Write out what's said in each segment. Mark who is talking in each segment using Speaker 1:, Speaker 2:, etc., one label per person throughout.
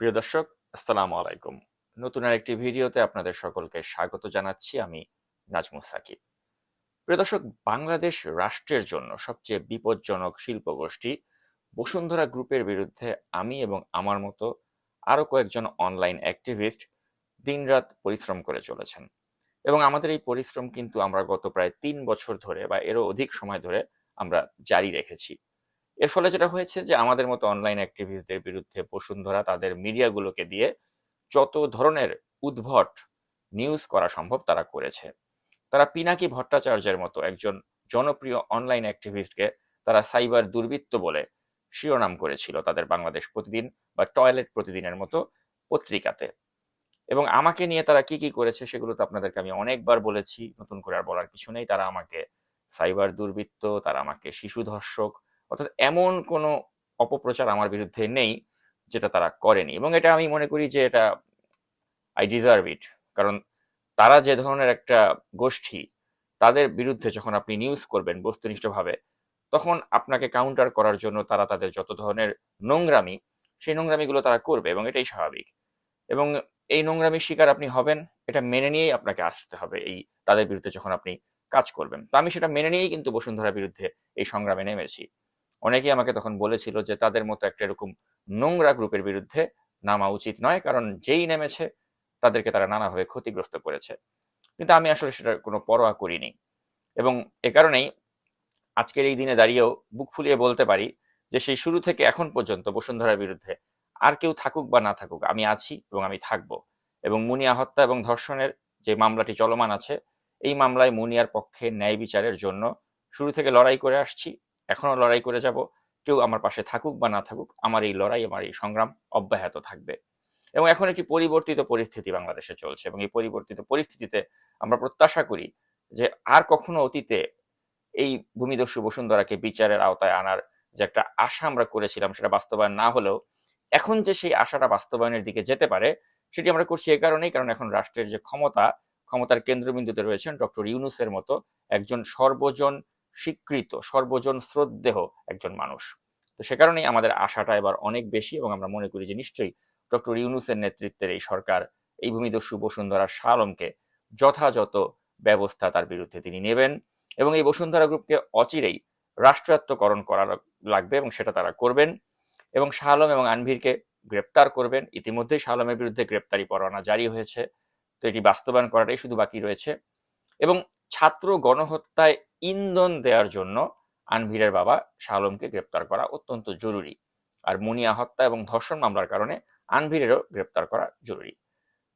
Speaker 1: প্রিয় দর্শক, আসসালামু আলাইকুম। নতুন আরেকটি ভিডিওতে আপনাদের সকলকে স্বাগত জানাচ্ছি আমি নাজমুস সাকিব। প্রিয় দর্শক, বাংলাদেশ রাষ্ট্রের জন্য সবচেয়ে বিপজ্জনক শিল্প গোষ্ঠী বসুন্ধরা গ্রুপের বিরুদ্ধে আমি এবং আমার মতো আরও কয়েকজন অনলাইন অ্যাক্টিভিস্ট দিনরাত পরিশ্রম করে চলেছেন। এবং আমাদের এই পরিশ্রম কিন্তু আমরা গত প্রায় তিন বছর ধরে বা এরও অধিক সময় ধরে আমরা জারি রেখেছি। এর ফলে যেটা হয়েছে যে আমাদের মতো অনলাইন অ্যাক্টিভিস্টদের বিরুদ্ধে বসুন্ধরা তাদের মিডিয়াগুলোকে দিয়ে যত ধরনের উদ্ভট নিউজ করা সম্ভব তারা করেছে। তারা পিনাকি ভট্টাচার্যের মতো একজন জনপ্রিয় অনলাইন অ্যাক্টিভিস্টকে তারা সাইবার দুর্বৃত্ত বলে শিরোনাম করেছিল তাদের বাংলাদেশ প্রতিদিন বা টয়লেট প্রতিদিনের মতো পত্রিকাতে। এবং আমাকে নিয়ে তারা কি কি করেছে সেগুলো তো আপনাদেরকে আমি অনেকবার বলেছি, নতুন করে আর বলার কিছু নেই। তারা আমাকে সাইবার দুর্বৃত্ত, তারা আমাকে শিশু ধর্ষক অর্থাৎ এমন কোনো অপপ্রচার আমার বিরুদ্ধে নেই যেটা তারা করেনি। এবং এটা আমি মনে করি যে এটা আই ডিজার্ভ ইট কারণ তারা যে ধরনের একটা গোষ্ঠী, তাদের বিরুদ্ধে যখন আপনি নিউজ করবেন বস্তুনিষ্ঠভাবে, তখন আপনাকে কাউন্টার করার জন্য তারা তাদের যত ধরনের নোংরামি, সেই নোংরামিগুলো তারা করবে এবং এটাই স্বাভাবিক। এবং এই নোংরামির শিকার আপনি হবেন, এটা মেনে নিয়েই আপনাকে আসতে হবে এই তাদের বিরুদ্ধে যখন আপনি কাজ করবেন। তো আমি সেটা মেনে নিয়েই কিন্তু বসুন্ধরার বিরুদ্ধে এই সংগ্রামে নেমেছি। অনেকেই আমাকে তখন বলেছিল যে তাদের মতো একটা এরকম নোংরা গ্রুপের বিরুদ্ধে নামা উচিত নয়, কারণ যেই নেমেছে তাদেরকে তারা নানাভাবে ক্ষতিগ্রস্ত করেছে। কিন্তু আমি আসলে সেটার কোনো পরোয়া করিনি। এবং এ কারণেই আজকের এই দিনে দাঁড়িয়েও বুক ফুলিয়ে বলতে পারি যে সেই শুরু থেকে এখন পর্যন্ত বসুন্ধরার বিরুদ্ধে আর কেউ থাকুক বা না থাকুক, আমি আছি এবং আমি থাকব। এবং মুনিয়া হত্যা এবং ধর্ষণের যে মামলাটি চলমান আছে, এই মামলায় মুনিয়ার পক্ষে ন্যায় বিচারের জন্য শুরু থেকে লড়াই করে আসছি। এখনও লড়াই করে যাব। কেউ আমার পাশে থাকুক বা না থাকুক, আমার এই লড়াই, আমার এই সংগ্রাম অব্যাহত থাকবে। এবং এখন একটি পরিবর্তিত পরিস্থিতি বাংলাদেশে চলছে এবং এই পরিবর্তিত পরিস্থিতিতে আমরা প্রত্যাশা করি যে আর কখনো অতীতে এই ভূমিদস্যু বসুন্ধরাকে বিচারের আওতায় আনার যে একটা আশা আমরা করেছিলাম সেটা বাস্তবায়ন না হলেও, এখন যে সেই আশাটা বাস্তবায়নের দিকে যেতে পারে, সেটি আমরা করছি এ কারণেই, কারণ এখন রাষ্ট্রের যে ক্ষমতা, ক্ষমতার কেন্দ্রবিন্দুতে রয়েছেন ডক্টর ইউনুসের মতো একজন সর্বজন স্বীকৃত, সর্বজন শ্রদ্ধেহ একজন মানুষ। তো সে কারণেই আমাদের আশাটা এবার অনেক বেশি এবং আমরা মনে করি যে নিশ্চয়ই ডক্টর ইউনুসের নেতৃত্বের এই সরকার এই ভূমিদস্যু বসুন্ধরা শালমকে যথাযথ ব্যবস্থা তার বিরুদ্ধে তিনি নেবেন এবং এই বসুন্ধরা গ্রুপকে অচিরেই রাষ্ট্রায়ত্তকরণ করা লাগবে এবং সেটা তারা করবেন এবং শাহ আলম এবং আনভীরকে গ্রেপ্তার করবেন। ইতিমধ্যেই শাহ আলমের বিরুদ্ধে গ্রেপ্তারি পরোয়ানা জারি হয়েছে। তো এটি বাস্তবায়ন করাটাই শুধু বাকি রয়েছে এবং ছাত্র গণহত্যায় ইন্ধন দেওয়ার জন্য আনভিরের বাবা শাহ আলমকে গ্রেপ্তার করা অত্যন্ত জরুরি। আর মুনিয়া হত্যা এবং ধর্ষণ মামলার কারণে আনভিরেরও গ্রেপ্তার করা জরুরি।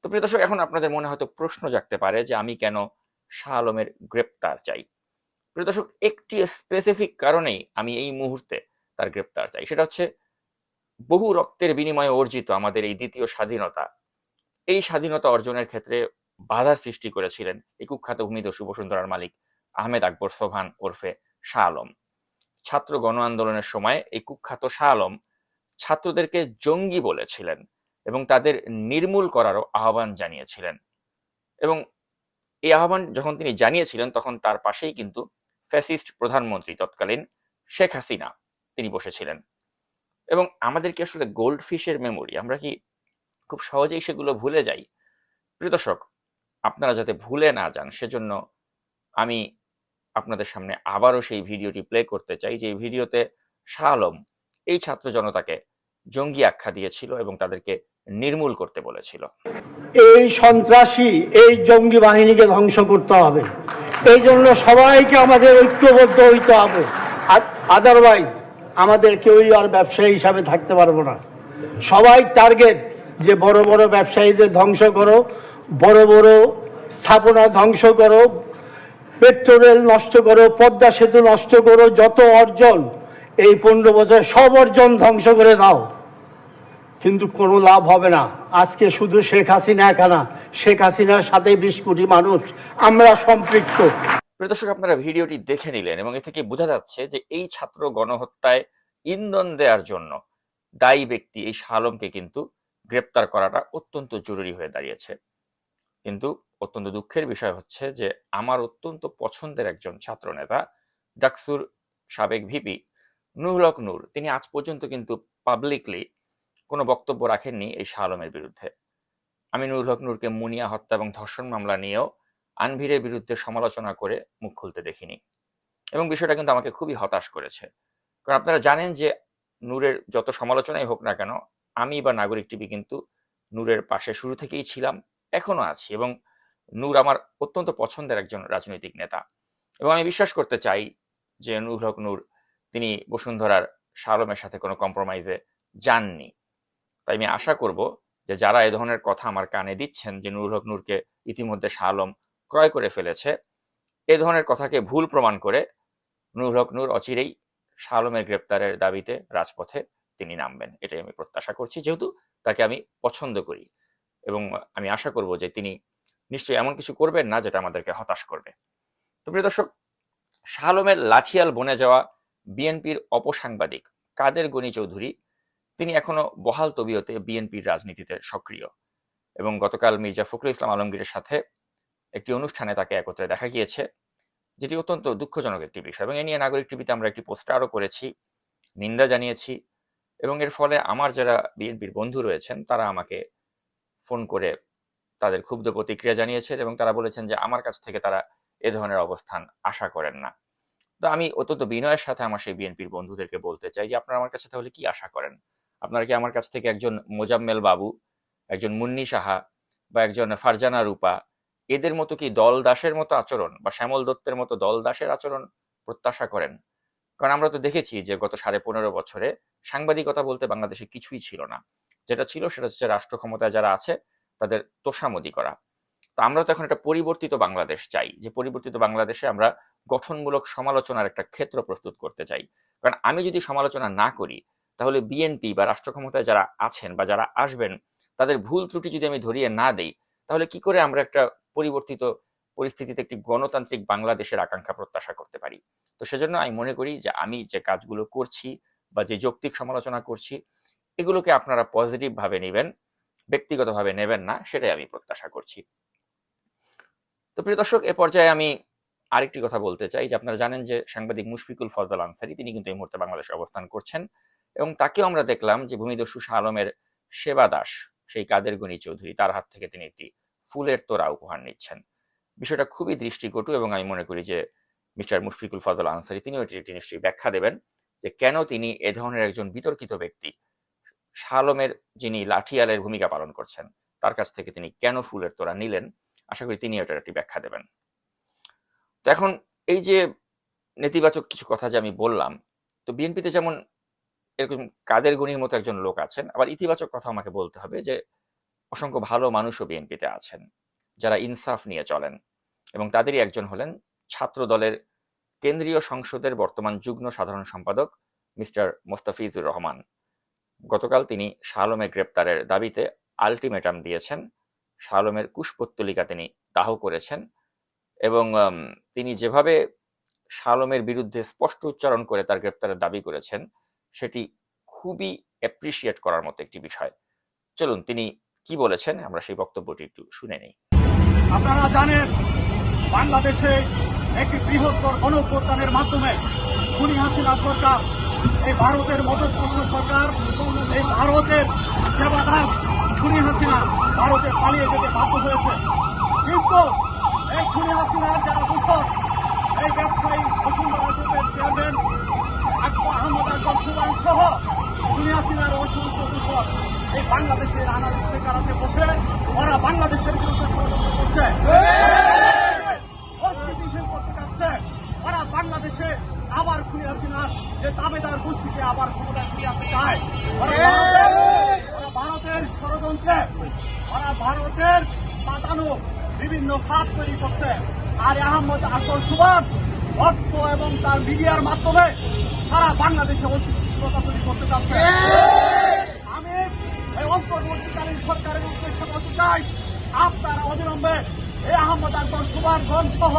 Speaker 1: তো প্রিয় দর্শক, এখন আপনাদের মনে হয়তো প্রশ্ন জাগতে পারে যে আমি কেন শাহ আলমের গ্রেপ্তার চাই? প্রিয় দর্শক, একটি স্পেসিফিক কারণেই আমি এই মুহূর্তে তার গ্রেপ্তার চাই। সেটা হচ্ছে বহু রক্তের বিনিময়ে অর্জিত আমাদের এই দ্বিতীয় স্বাধীনতা। এই স্বাধীনতা অর্জনের ক্ষেত্রে বাধার সৃষ্টি করেছিলেন এই কুখ্যাত ভূমিদস্যু বসুন্ধরার মালিক আহমেদ আকবর সোভান ওরফে শাহ আলম। ছাত্র গণ আন্দোলনের সময় এই কুখ্যাত শাহ আলম ছাত্রদেরকে জঙ্গি বলেছিলেন এবং তাদের নির্মূল করারও আহ্বান জানিয়েছিলেন। এবং এই আহ্বান যখন তিনি জানিয়েছিলেন, তখন তার পাশেই কিন্তু ফ্যাসিস্ট প্রধানমন্ত্রী তৎকালীন শেখ হাসিনা তিনি বসেছিলেন। এবং আমাদের কি আসলে গোল্ড ফিশের মেমোরি আমরা কি খুব সহজেই সেগুলো ভুলে যাই? প্রিয় দর্শক আপনারা যাতে ভুলে না যান, সেজন্য আমি আপনাদের সামনে আবারও সেই ভিডিওটি প্লে করতে চাই, যে ভিডিওতে শাহ আলম, এই ছাত্র জনতাকে জঙ্গি আখ্যা দিয়েছিল এবং তাদেরকে নির্মূল করতে বলেছিল।
Speaker 2: এই সন্ত্রাসী, এই জঙ্গি বাহিনীকে ধ্বংস করতে হবে। এই জন্য সবাইকে আমাদের ঐক্যবদ্ধ হইতে হবে। আদারওয়াইজ আমাদের কেউই আর ব্যবসায়ী হিসাবে থাকতে পারব না। সবাই টার্গেট যে বড় বড় ব্যবসায়ীদের ধ্বংস করো, বড় বড় স্থাপনা ধ্বংস করো পেট্রোল নষ্ট করো, পদ্মা সেতু নষ্ট করো, যত অর্জন, এই পনেরো বছর সব অর্জন ধ্বংস করে দাও। কিন্তু কোনো লাভ হবে না। আজকে শুধু শেখ হাসিনা একা না, শেখ হাসিনার সাথে বিশ কোটি মানুষ, আমরা সম্পৃক্ত।
Speaker 1: প্রিয় দর্শক, আপনারা ভিডিওটি দেখে নিলেন এবং এ থেকে বোঝা যাচ্ছে যে এই ছাত্র গণহত্যায় ইন্ধন দেওয়ার জন্য দায়ী ব্যক্তি এই শালমকে কিন্তু গ্রেপ্তার করাটা অত্যন্ত জরুরি হয়ে দাঁড়িয়েছে। কিন্তু অত্যন্ত দুঃখের বিষয় হচ্ছে যে আমার অত্যন্ত পছন্দের একজন ছাত্র নেতা ডাকসুর সাবেক ভিপি নুরুল নূর। তিনি আজ পর্যন্ত কিন্তু পাবলিকলি কোনো বক্তব্য রাখেননি এই শাহ আলমের বিরুদ্ধে। আমি নুরুল হক নূরকে মুনিয়া হত্যা এবং ধর্ষণ মামলা নিয়েও আনভিরের বিরুদ্ধে সমালোচনা করে মুখ খুলতে দেখিনি এবং বিষয়টা কিন্তু আমাকে খুবই হতাশ করেছে। কারণ আপনারা জানেন যে নূরের যত সমালোচনাই হোক না কেন, আমি বা নাগরিক টিভি কিন্তু নূরের পাশে শুরু থেকেই ছিলাম। এখনও আছি এবং নূর আমার অত্যন্ত পছন্দের একজন রাজনৈতিক নেতা। এবং আমি বিশ্বাস করতে চাই যে নূর হক নূর, তিনি বসুন্ধরার শালমের সাথে কোনো কম্প্রোমাইজে যাননি। তাই আমি আশা করব যে যারা এ ধরনের কথা আমার কানে দিচ্ছেন যে নুরুল হক নূরকে ইতিমধ্যে শালম ক্রয় করে ফেলেছে, এ ধরনের কথাকে ভুল প্রমাণ করে নূর হক নূর অচিরেই শালমের গ্রেপ্তারের দাবিতে রাজপথে তিনি নামবেন। এটাই আমি প্রত্যাশা করছি, যেহেতু তাকে আমি পছন্দ করি। এবং আমি আশা করব যে তিনি নিশ্চয়ই এমন কিছু করবেন না যেটা আমাদেরকে হতাশ করবে। তো প্রিয় দর্শক শালমের লাঠিয়াল বনে যাওয়া বিএনপির অপসাংবাদিক কাদের গনি চৌধুরী, তিনি এখনও বহাল তবিয়তে বিএনপির রাজনীতিতে সক্রিয় এবং গতকাল মির্জা ফখরুল ইসলাম আলমগীরের সাথে একটি অনুষ্ঠানে তাকে একত্রে দেখা গিয়েছে, যেটি অত্যন্ত দুঃখজনক একটি বিষয় এবং এ নিয়ে নাগরিক টিভিতে আমরা একটি পোস্টারও করেছি, নিন্দা জানিয়েছি এবং এর ফলে আমার যারা বিএনপির বন্ধু রয়েছেন তারা আমাকে ফোন করে তাদের ক্ষুব্ধ প্রতিক্রিয়া জানিয়েছেন এবং তারা বলেছেন যে, আমার কাছ থেকে তারা এ ধরনের অবস্থান আশা করেন না। তো আমি অত্যন্ত বিনয়ের সাথে আমার সেই বিএনপির বন্ধুদেরকে বলতে চাই যে, আপনারা আমার কাছে তাহলে কি আশা করেন? আপনারা কি আমার কাছ থেকে একজন মোজাম্মেল বাবু, একজন মুন্নি সাহা বা একজন ফারজানা রূপা, এদের মতো কি দল দাসের মতো আচরণ বা শ্যামল দত্তের মতো দল দাসের আচরণ প্রত্যাশা করেন? কারণ আমরা তো দেখেছি যে, গত সাড়ে পনেরো বছরে সাংবাদিকতা বলতে বাংলাদেশে কিছুই ছিল না। যেটা ছিল সেটা হচ্ছে রাষ্ট্র ক্ষমতায় যারা আছে, তাদের তোষামদি করা। তো আমরা তো এখন একটা পরিবর্তিত বাংলাদেশ চাই, যে পরিবর্তিত বাংলাদেশে আমরা গঠনমূলক সমালোচনার একটা ক্ষেত্র প্রস্তুত করতে চাই। কারণ আমি যদি সমালোচনা না করি, তাহলে বিএনপি বা রাষ্ট্র ক্ষমতায় যারা আছেন বা যারা আসবেন, তাদের ভুল ত্রুটি যদি আমি ধরিয়ে না দেই, তাহলে কি করে আমরা একটা পরিবর্তিত পরিস্থিতিতে একটি গণতান্ত্রিক বাংলাদেশের আকাঙ্ক্ষা প্রত্যাশা করতে পারি? তো সেজন্য আমি মনে করি যে আমি যে কাজগুলো করছি বা যে যৌক্তিক সমালোচনা করছি এগুলোকে আপনারা পজিটিভ ভাবে নেবেন, ব্যক্তিগতভাবে নেবেন না, সেটাই আমি প্রত্যাশা করছি। তো প্রিয় দর্শক, এ পর্যায়ে আমি আরেকটি কথা বলতে চাই, যে আপনারা জানেন যে সাংবাদিক মুশফিকুল ফজল আনসারি, তিনি কিন্তু এই মুহূর্তে বাংলাদেশে অবস্থান করছেন এবং তাকেও আমরা দেখলাম যে ভূমিদস্যু শাহ আলমের সেবা দাস, সেই কাদের গণি চৌধুরী, তার হাত থেকে তিনি একটি ফুলের তোরা উপহার নিচ্ছেন। বিষয়টা খুবই দৃষ্টিকটু এবং আমি মনে করি যে মিস্টার মুশফিকুল ফজল আনসারি, তিনিও এটি একটি নিশ্চয়ই ব্যাখ্যা দেবেন যে কেন তিনি এ ধরনের একজন বিতর্কিত ব্যক্তি শাহ আলমের যিনি লাঠিয়ালের ভূমিকা পালন করছেন, তার কাছ থেকে তিনি কেন ফুলের তোড়া নিলেন? আশা করি তিনি এটার একটি ব্যাখ্যা দেবেন। তো এখন এই যে নেতিবাচক কিছু কথা যে আমি বললাম, তো বিএনপিতে যেমন এরকম কাদের গুণীর মতো একজন লোক আছেন, আবার ইতিবাচক কথা আমাকে বলতে হবে যে অসংখ্য ভালো মানুষও বিএনপিতে আছেন, যারা ইনসাফ নিয়ে চলেন এবং তাদেরই একজন হলেন ছাত্র দলের কেন্দ্রীয় সংসদের বর্তমান যুগ্ম সাধারণ সম্পাদক মিস্টার মোস্তাফিজুর রহমান। গতকাল তিনি শালমের গ্রেপ্তারের দাবিতে আলটিমেটাম দিয়েছেন। শালমের কুশপত্তলিকা তিনি দাহ করেছেন এবং তিনি যেভাবে শালমের বিরুদ্ধে স্পষ্ট উচ্চারণ করে তার গ্রেপ্তারের দাবি করেছেন, সেটি খুবই অ্যাপ্রিসিয়েট করার মতো একটি বিষয়। চলুন, তিনি কি বলেছেন আমরা সেই বক্তব্যটি একটু শুনে নিই।
Speaker 3: আপনারা জানেন, বাংলাদেশে একটি বৃহত্তর গণঅভ্যুত্থানের মাধ্যমে খুনি হাসিনা সরকার এই ভারতের মদতপুষ্ট সরকার এই ভারতের সেবাদাস খুনি হাসিনা ভারতে পালিয়ে যেতে বাধ্য হয়েছে। কিন্তু এই খুনি হাসিনার যারা দূষণ এই ব্যবসায়ী বসুন্ধরা গ্রুপের চেয়ারম্যান আহমদ আকবর সুবান সহ খুনি হাসিনার অসংখ্য দূষণ এই বাংলাদেশের আনার কাছে বসে ওরা বাংলাদেশের বিরুদ্ধে ষড়যন্ত্র করছে। অস্থিতিশীল করতে চাচ্ছে ওরা বাংলাদেশে আবার খুনি হাসিনার যে দাবেদার গোষ্ঠীকে আবার ক্ষমতায় ফিরিয়ে আনতে চায়। ওরা ভারতের- ষড়যন্ত্রে ওরা ভারতের পাতানো বিভিন্ন ফাঁদ তৈরি করছে। আর আহমদ আকবর সুবান অর্থ এবং তার মিডিয়ার মাধ্যমে সারা বাংলাদেশে অস্থিতিশীলতা তৈরি করতে চাচ্ছে। আমি এই অন্তর্বর্তীকালীন সরকারের উদ্দেশ্যে করতে চাই আপনারা অবিলম্বে এই আহমদ আকবর সুবানগঞ্জ সহ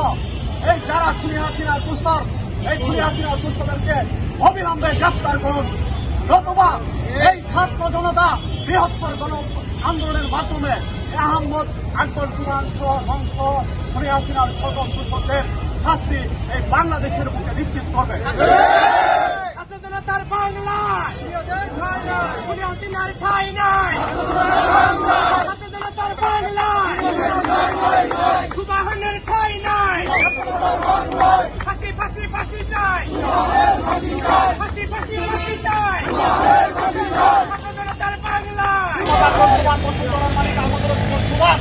Speaker 3: এই যারা খুনি হাসিনার দুষ্কর এই খুনি হাসিনার দুষ্করদেরকে অবিলম্বে গ্রেপ্তার করুন। নতুবা এই ছাত্র জনতা বৃহত্তর গণ আন্দোলনের মাধ্যমে এই আহমদ আকবর সুবান সহ বংশ খুনি হাসিনার সকল দুষ্করদের শাস্তি এই বাংলাদেশের বুকে নিশ্চিত করবে। ছাত্র জনতা
Speaker 4: জনতার বাংলায় খুনি হাসিনার ঠাই নাই। জনতার বাংলায়। সুবাহনের ঠাই নাই। ফাঁসি ফাঁসি ফাঁসি চাই। ফাঁসি ফাঁসি ফাঁসি চাই। জনতার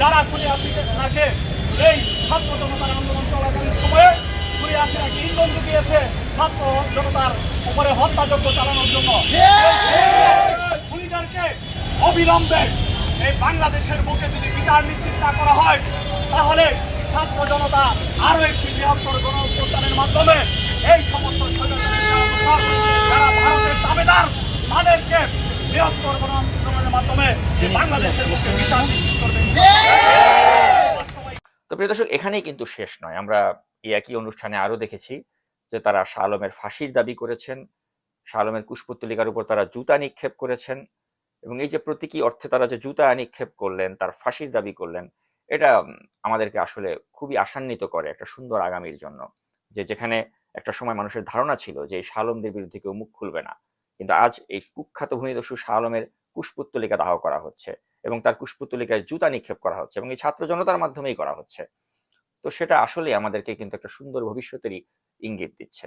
Speaker 3: যারা খুলে আপনাকে এই ছাত্র জনতার আন্দোলন চলাকালীন সময়ে খুলে আপনাকে ইন্ধন জুগিয়েছে ছাত্র জনতার উপরে হত্যাযজ্ঞ চালানোর জন্য। অবিলম্বে এই বাংলাদেশের বুকে যদি বিচার নিশ্চিত না করা হয়, তাহলে ছাত্র জনতা আরও একটি বৃহত্তর গণ অভ্যুত্থানের মাধ্যমে এই সমস্ত যারা ভারতের দাবেদার, তাদেরকে বৃহত্তর গণ আন্দোলনের মাধ্যমে বাংলাদেশের বুকে বিচার নিশ্চিত করবে।
Speaker 1: তো প্রিয় দর্শক, এখানেই কিন্তু শেষ নয়। আমরা এই একই অনুষ্ঠানে আরও দেখেছি যে তারা শাহ আলমের ফাঁসির দাবি করেছেন, শাহ আলমের কুশপুত্তলিকার উপর তারা জুতা নিক্ষেপ করেছেন। এবং এই যে প্রতীকী অর্থে তারা যে জুতা নিক্ষেপ করলেন, তার ফাঁসির দাবি করলেন, এটা আমাদেরকে আসলে খুবই আশান্বিত করে একটা সুন্দর আগামীর জন্য। যে যেখানে একটা সময় মানুষের ধারণা ছিল যে এই শাহ আলমদের বিরুদ্ধে কেউ মুখ খুলবে না। কিন্তু আজ এই কুখ্যাত ভূমিদস্যু শাহ আলমের কুশপুত্তলিকা দাহ করা হচ্ছে এবং তার কুশপুত্তলিকায় জুতা নিক্ষেপ করা হচ্ছে এবং এই ছাত্র জনতার মাধ্যমেই করা হচ্ছে। তো সেটা আসলে আমাদেরকে কিন্তু একটা সুন্দর ভবিষ্যতেরই ইঙ্গিত দিচ্ছে।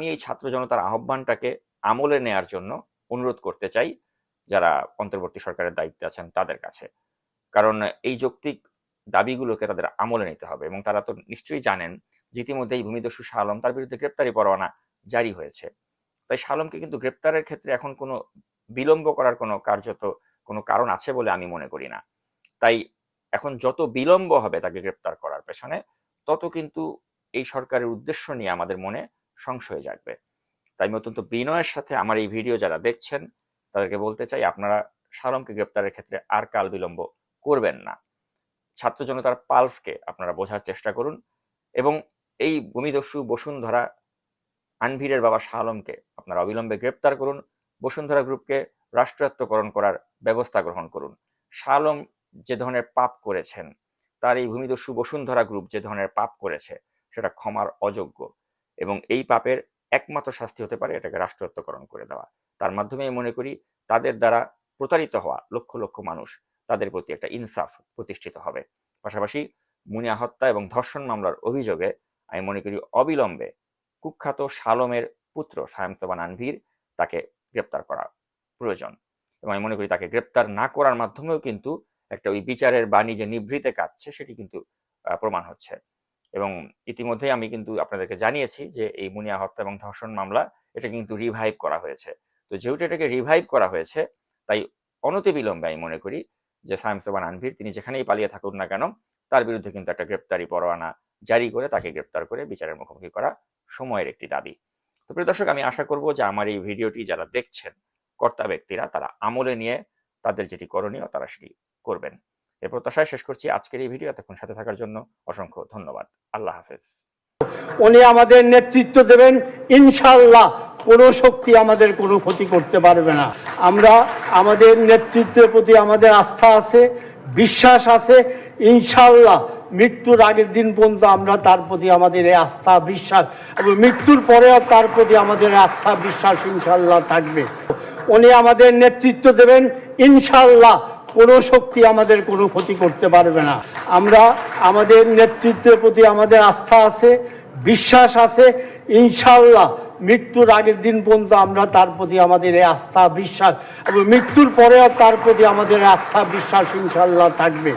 Speaker 1: আমি এই ছাত্র জনতার আহ্বানটাকে আমলে নেয়ার জন্য অনুরোধ করতে চাই যারা অন্তর্বর্তী সরকারের দায়িত্বে আছেন তাদের কাছে। কারণ এই যৌক্তিক দাবিগুলোকে তাদের আমলে নিতে হবে এবং তারা তো নিশ্চয়ই জানেন যে ইতিমধ্যেই ভূমিদস্যু শাহ আলম তার বিরুদ্ধে গ্রেপ্তারি পরোয়ানা জারি হয়েছে। তাই শাহ আলমকে কিন্তু গ্রেপ্তারের ক্ষেত্রে এখন কোনো বিলম্ব করার কোনো কার্যত কোনো কারণ আছে বলে আমি মনে করি না। তাই এখন যত বিলম্ব হবে তাকে গ্রেপ্তার করার পেছনে, তত কিন্তু এই সরকারের উদ্দেশ্য নিয়ে আমাদের মনে সংশয় জাগবে। তাই আমি অত্যন্ত বিনয়ের সাথে আমার এই ভিডিও যারা দেখছেন, তাদেরকে বলতে চাই আপনারা সালমকে গ্রেপ্তারের ক্ষেত্রে আর কাল বিলম্ব করবেন না। ছাত্র জনতার পালসকে আপনারা বোঝার চেষ্টা করুন এবং এই ভূমিদস্যু বসুন্ধরা আনভিরের বাবা শাহ আলমকে আপনারা অবিলম্বে গ্রেপ্তার করুন, বসুন্ধরা গ্রুপকে রাষ্ট্রায়ত্তকরণ করার ব্যবস্থা গ্রহণ করুন। শাহ আলম যে ধরনের পাপ করেছেন, তার এই ভূমিদস্যু বসুন্ধরা গ্রুপ যে ধরনের পাপ করেছে, সেটা ক্ষমার অযোগ্য। এবং এই পাপের একমাত্র শাস্তি হতে পারে এটাকে রাষ্ট্রায়ত্তকরণ করে দেওয়া। তার মাধ্যমে আমি মনে করি তাদের দ্বারা প্রতারিত হওয়া লক্ষ লক্ষ মানুষ তাদের প্রতি একটা ইনসাফ প্রতিষ্ঠিত হবে। পাশাপাশি মুনিয়া হত্যা এবং ধর্ষণ মামলার অভিযোগে আমি মনে করি অবিলম্বে কুখ্যাত সালমের পুত্র সায়মতবান আনভীর তাকে গ্রেপ্তার করা প্রয়োজন এবং আমি মনে করি তাকে গ্রেপ্তার না করার মাধ্যমেও কিন্তু একটা ওই বিচারের বাণী যে নিভৃতে কাটছে সেটি কিন্তু প্রমাণ হচ্ছে। এবং ইতিমধ্যে আমি কিন্তু আপনাদেরকে জানিয়েছি যে এই মুনিয়া হত্যা এবং ধর্ষণ মামলা এটা কিন্তু রিভাইভ করা হয়েছে। তো যেহেতু এটাকে রিভাইভ করা হয়েছে, তাই অনতিবিলম্বে আমি মনে করি যে সায়েমসবান আনভির, তিনি যেখানেই পালিয়ে থাকুন না কেন, তার বিরুদ্ধে কিন্তু একটা গ্রেপ্তারি পরোয়ানা জারি করে তাকে গ্রেপ্তার করে বিচারের মুখোমুখি করা সময়ের একটি দাবি। তো প্রিয় দর্শক, আমি আশা করব যে আমার এই ভিডিওটি যারা দেখছেন, কর্তা ব্যক্তিরা তারা আমলে নিয়ে তাদের যেটি করণীয় তারা সেটি করবেন। এ প্রত্যাশায় শেষ করছি আজকের এই ভিডিও। এতক্ষণ সাথে থাকার জন্য অসংখ্য ধন্যবাদ। আল্লাহ হাফেজ।
Speaker 2: উনি আমাদের নেতৃত্ব দেবেন। ইনশাল্লাহ কোনো শক্তি আমাদের কোনো ক্ষতি করতে পারবে না। আমরা আমাদের নেতৃত্বের প্রতি আমাদের আস্থা আছে, বিশ্বাস আছে। ইনশাল্লাহ মৃত্যুর আগের দিন পর্যন্ত আমরা তার প্রতি আমাদের এই আস্থা, বিশ্বাস এবং মৃত্যুর পরেও তার প্রতি আমাদের আস্থা, বিশ্বাস ইনশাল্লাহ থাকবে। উনি আমাদের নেতৃত্ব দেবেন। ইনশাল্লাহ কোনো শক্তি আমাদের কোনো ক্ষতি করতে পারবে না। আমরা আমাদের নেতৃত্বের প্রতি আমাদের আস্থা আছে, বিশ্বাস আছে ইনশাল্লাহ মৃত্যুর আগের দিন পর্যন্ত আমরা তার প্রতি আমাদের এই আস্থা, বিশ্বাস এবং মৃত্যুর পরেও তার প্রতি আমাদের আস্থা, বিশ্বাস ইনশাল্লাহ থাকবে।